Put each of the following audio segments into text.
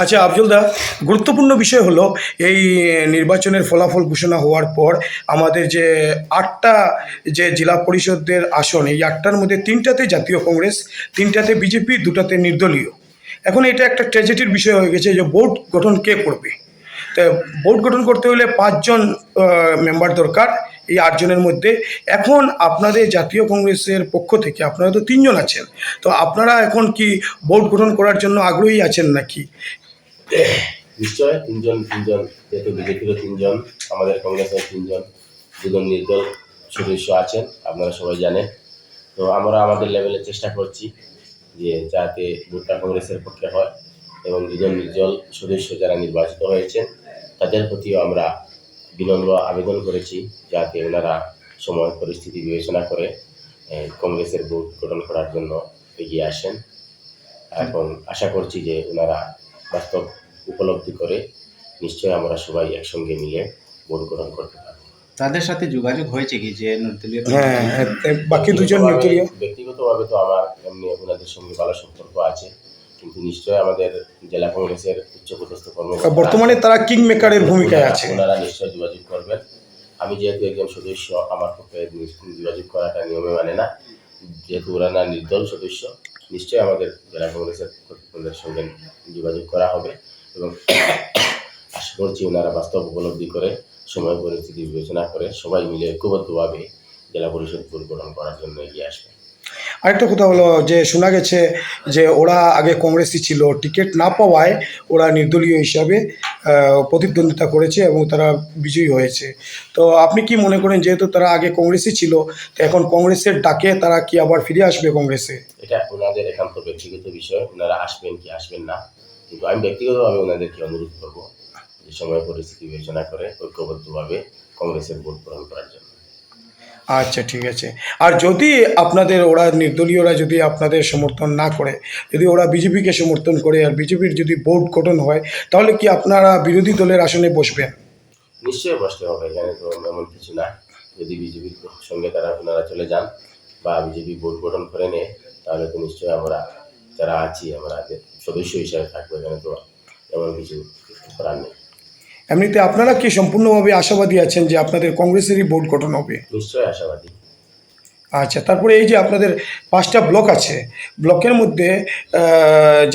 আচ্ছা আফজলদা গুরুত্বপূর্ণ বিষয় হলো এই নির্বাচনের ফলাফল ঘোষণা হওয়ার পর আমাদের যে আটটা যে জেলা পরিষদের আসন, এই আটটার মধ্যে তিনটাতে জাতীয় কংগ্রেস, তিনটাতে বিজেপি, দুটাতে নির্দলীয়। এখন এটা একটা ট্র্যাজেডির বিষয় হয়ে গেছে যে বোর্ড গঠন কে করবে? তা বোর্ড গঠন করতে হলে পাঁচজন মেম্বার দরকার এই আটজনের মধ্যে। এখন আপনাদের জাতীয় কংগ্রেসের পক্ষ থেকে আপনারা তো তিনজন আছেন, তো আপনারা এখন কি বোর্ড গঠন করার জন্য আগ্রহী আছেন নাকি? নিশ্চয় তিনজন তিনজন, যেহেতু বিজেপিরও তিনজন, আমাদের কংগ্রেসের তিনজন, দুজন নির্দল সদস্য আছেন, আপনারা সবাই জানেন। তো আমরা আমাদের লেভেলে চেষ্টা করছি যে যাতে ভোটটা কংগ্রেসের পক্ষে হয় এবং দুজন নির্দল সদস্য যারা নির্বাচিত হয়েছেন, তাদের প্রতিও আমরা বিনম্র আবেদন করেছি যাতে ওনারা সময়, পরিস্থিতি বিবেচনা করে কংগ্রেসের ভোট গঠন করার জন্য এগিয়ে আসেন। এবং আশা করছি যে ওনারা বাস্তব উপলব্ধি করে নিশ্চয়ই আমরা সবাই একসঙ্গে মিলে ভোট গ্রহণ করতে পারব। তাদের সাথে যোগাযোগ হয়েছে কি যে নির্দলীয় হ্যাঁ হ্যাঁ, বাকি দুজন নির্দলীয় ব্যক্তিগতভাবে তো আমার এমনি ওনাদের সঙ্গে ভালো সম্পর্ক আছে কিন্তু নিশ্চয়ই আমাদের জেলা কংগ্রেসের উচ্চপদস্থ কর্মকর্তা বর্তমানে তারা কিং মেকারের ভূমিকায় আছে। ওনারা নিশ্চয়ই যোগাযোগ করবেন। আমি যেহেতু একজন সদস্য আমার পক্ষে যোগাযোগ করাটা নিয়মে মানে না। যেহেতু ওনারা নির্দল সদস্য নিশ্চয়ই আমাদের জেলা কংগ্রেসের সঙ্গে যোগাযোগ করা হবে। এবং আশা করছি ওনারা বাস্তব উপলব্ধি করে সময় পরিস্থিতি বিবেচনা করে সবাই মিলে ঐক্যবদ্ধভাবে জেলা পরিষদ ভোট করার জন্য এগিয়ে আসবে। আরেকটা কথা হলো যে শোনা গেছে যে ওরা আগে কংগ্রেসই ছিল টিকিট না পাওয়ায় ওরা নির্দলীয় হিসাবে প্রতিদ্বন্দ্বিতা করেছে এবং তারা বিজয়ী হয়েছে। তো আপনি কি মনে করেন যেহেতু তারা আগে কংগ্রেসই ছিল তো এখন কংগ্রেসের ডাকে তারা কি আবার ফিরে আসবে কংগ্রেসে? এটা ওনাদের একান্ত ব্যক্তিগত বিষয় ওনারা আসবেন কি আসবেন না। কিন্তু আমি ব্যক্তিগতভাবে ওনাদেরকে অনুরোধ করব যে সময় পরিস্থিতি বিবেচনা করে ঐক্যবদ্ধভাবে কংগ্রেসের ভোট গ্রহণ করার জন্য। আচ্ছা ঠিক আছে। আর যদি আপনাদের ওরা নির্দলীয়রা যদি আপনাদের সমর্থন না করে যদি ওরা বিজেপিকে সমর্থন করে আর বিজেপির যদি বোর্ড গঠন হয় তাহলে কি আপনারা বিরোধী দলের আসনে বসবেন? নিশ্চয়ই বসতে হবে এখানে তো এমন কিছু না। যদি বিজেপির সঙ্গে তারা আপনারা চলে যান বা বিজেপি বোর্ড গঠন করে নেয় তাহলে তো নিশ্চয়ই আমরা যারা আছি আমরা সদস্য হিসাবে থাকব এখানে তো এমন কিছু করার নেই। এমনিতে আপনারা কি সম্পূর্ণভাবে আশাবাদী আছেন যে আপনাদের কংগ্রেসেরই বোর্ড গঠন হবে? নিশ্চয়ই আশাবাদী। আচ্ছা তারপরে এই যে আপনাদের পাঁচটা ব্লক আছে ব্লকের মধ্যে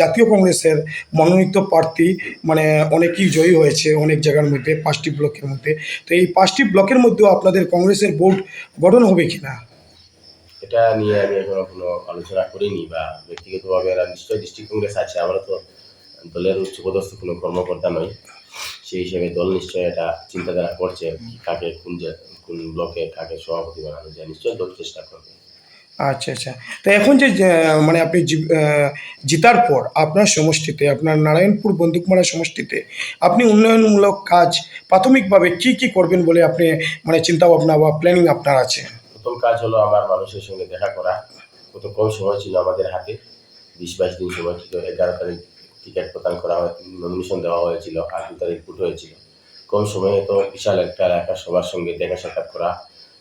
জাতীয় কংগ্রেসের মনোনীত প্রার্থী মানে অনেকেই জয়ী হয়েছে অনেক জায়গার মধ্যে পাঁচটি ব্লকের মধ্যে। তো এই পাঁচটি ব্লকের মধ্যেও আপনাদের কংগ্রেসের বোর্ড গঠন হবে কিনা? এটা নিয়ে আমি এখনও কোনো আলোচনা করিনি বা ব্যক্তিগতভাবে এরা নিশ্চয়ই ডিস্ট্রিক্ট কংগ্রেস আছে, আমরা তো দলের উচ্চপদস্থ কোনো কর্মকর্তা নই। সেই হিসেবে দল নিশ্চয়ই এটা চিন্তাধারা করছে কাকে কোন কোন ব্লকে কাকে সভাপতি বানানো যায়, নিশ্চয়ই দল চেষ্টা করবে। আচ্ছা আচ্ছা। তো এখন যে মানে আপনি জিতার পর আপনার সমষ্টিতে, আপনার নারায়ণপুর বন্দুকমারা সমষ্টিতে আপনি উন্নয়নমূলক কাজ প্রাথমিকভাবে কি কি করবেন বলে আপনি মানে চিন্তা ভাবনা বা প্ল্যানিং আপনার আছে? প্রথম কাজ হলো আমার মানুষের সঙ্গে দেখা করা। কত কম সময় ছিল আমাদের হাতে। বিশ, বাইশ দিন সময় ছিল। এগারো তারিখ টিকিট প্রদান করা হয় নমিনেশন দেওয়া হয়েছিল আর দু তারিখ ভোট হয়েছিল। কম সময়ে তো বিশাল একটা এলাকা সবার সঙ্গে দেখা সাক্ষাৎ করা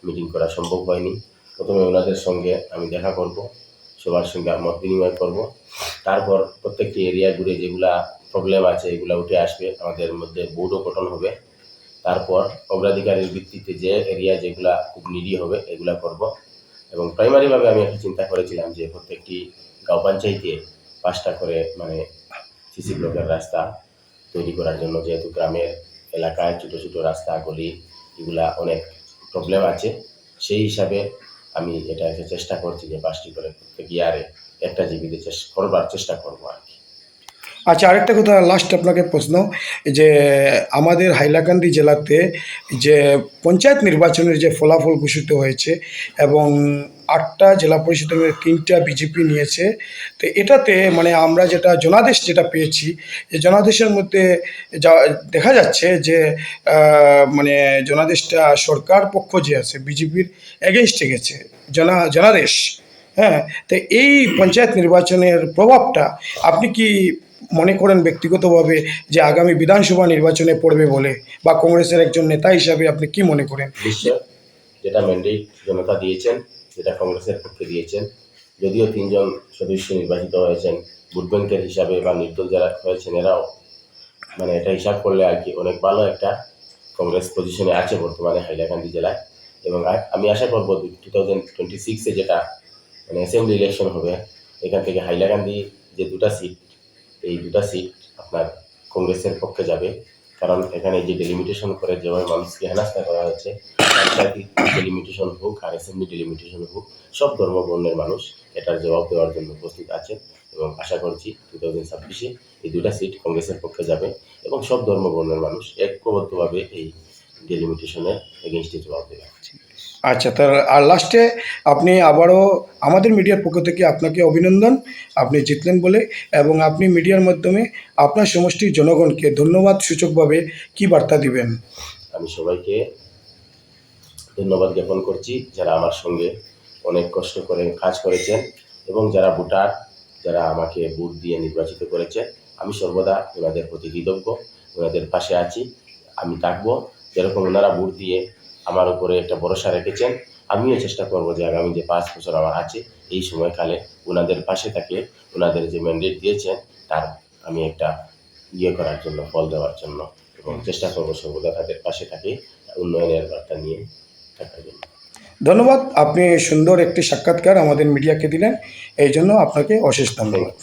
মিটিং করা সম্ভব হয়নি। প্রথমে ওনাদের সঙ্গে আমি দেখা করব, সবার সঙ্গে মত বিনিময় করব। তারপর প্রত্যেকটি এরিয়া ঘুরে যেগুলা প্রবলেম আছে, এগুলা উঠে আসবে। আমাদের মধ্যে বোর্ডও গঠন হবে। তারপর অগ্রাধিকারের ভিত্তিতে যে এরিয়া যেগুলা খুব নিডি হবে, এগুলা করব। এবং প্রাইমারিভাবে আমি একটা চিন্তা করেছিলাম যে প্রত্যেকটি গাঁও পঞ্চায়েতে পাঁচটা করে মানে সিসি ব্লকের রাস্তা তৈরি করার জন্য যেহেতু গ্রামের এলাকায় ছোটো ছোটো রাস্তা, গলি, এগুলা অনেক প্রবলেম আছে। সেই হিসাবে আমি এটা চেষ্টা করছি যে পাঁচটি করে প্রত্যেক ইয়ারে একটা জীবিতে চেষ্টা করবার চেষ্টা করব আর কি। আচ্ছা আরেকটা কথা লাস্ট আপনাকে প্রশ্ন যে আমাদের হাইলাকান্দি জেলাতে যে পঞ্চায়েত নির্বাচনের যে ফলাফল ঘোষিত হয়েছে এবং আটটা জেলা পরিষদের তিনটা বিজেপি নিয়েছে, তো এটাতে মানে আমরা যেটা, জনাদেশ যেটা পেয়েছি যে জনাদেশের মধ্যে যা দেখা যাচ্ছে যে মানে জনাদেশটা সরকার পক্ষ যে আছে বিজেপির এগেনস্টে গেছে, জনা, জনাদেশ হ্যাঁ তো এই পঞ্চায়েত নির্বাচনের প্রভাবটা আপনি কি মনে করেন ব্যক্তিগতভাবে যে আগামী বিধানসভা নির্বাচনে পড়বে বলে, বা কংগ্রেসের একজন নেতা হিসাবে আপনি কি মনে করেন? যেটা ম্যান্ডেট জনতা দিয়েছেন, যেটা কংগ্রেসের পক্ষে দিয়েছেন, যদিও তিনজন সদস্য নির্বাচিত হয়েছেন, ভোট ব্যাংকের হিসাবে বা নির্দল যারা হয়েছেন এরাও মানে এটা হিসাব করলে আর কি অনেক ভালো একটা কংগ্রেস পজিশনে আছে বর্তমানে হাইলাকান্দি জেলায়। এবং আমি আশা করব টু থাউজেন্ড টোয়েন্টি সিক্সে যেটা মানে অ্যাসেম্বলি ইলেকশন হবে, এখান থেকে হাইলাকান্দি যে দুটা সিট এই দুটা সিট আপনার কংগ্রেসের পক্ষে যাবে। কারণ এখানে যে ডেলিমিটেশন করে যেভাবে মানুষকে হেনাস্তা করা হয়েছে ডেলিমিটেশন হোক, আর অ্যাসেম্বলি ডেলিমিটেশন হোক, সব ধর্ম বর্ণের মানুষ এটার জবাব দেওয়ার জন্য উপস্থিত আছে এবং আশা করছি টু থাউজেন্ড ছাব্বিশে এই দুটা সিট কংগ্রেসের পক্ষে যাবে এবং সব ধর্ম বর্ণের মানুষ ঐক্যবদ্ধভাবে এই ডেলিমিটেশনের এগেনস্টে জবাব দেবে। আচ্ছা তার, আর লাস্টে আপনি আবারও আমাদের মিডিয়ার পক্ষ থেকে আপনাকে অভিনন্দন, আপনি জিতলেন বলে, এবং আপনি মিডিয়ার মাধ্যমে আপনার সমষ্টির জনগণকে ধন্যবাদ সূচকভাবে কি বার্তা দিবেন? আমি সবাইকে ধন্যবাদ জ্ঞাপন করছি, যারা আমার সঙ্গে অনেক কষ্ট করে কাজ করেছেন এবং যারা ভোটার, যারা আমাকে ভোট দিয়ে নির্বাচিত করেছে, আমি সর্বদা ওনাদের প্রতি কৃতজ্ঞ ওনাদের পাশে আছি, আমি থাকব। যেরকম ওনারা ভোট দিয়ে আমার উপরে একটা ভরসা রেখেছেন। আমিও চেষ্টা করব যে আগামী যে পাঁচ বছর আমার আছে এই সময়কালে ওনাদের পাশে থাকে ওনাদের যে ম্যান্ডেট দিয়েছেন তার আমি একটা ইয়ে করার জন্য ফল দেওয়ার জন্য এবং চেষ্টা করব সর্বদা তাদের পাশে থাকে উন্নয়নের বার্তা নিয়ে থাকার জন্য। ধন্যবাদ আপনি সুন্দর একটি সাক্ষাৎকার আমাদের মিডিয়াকে দিলেন এই জন্য আপনাকে অশেষ ধন্যবাদ।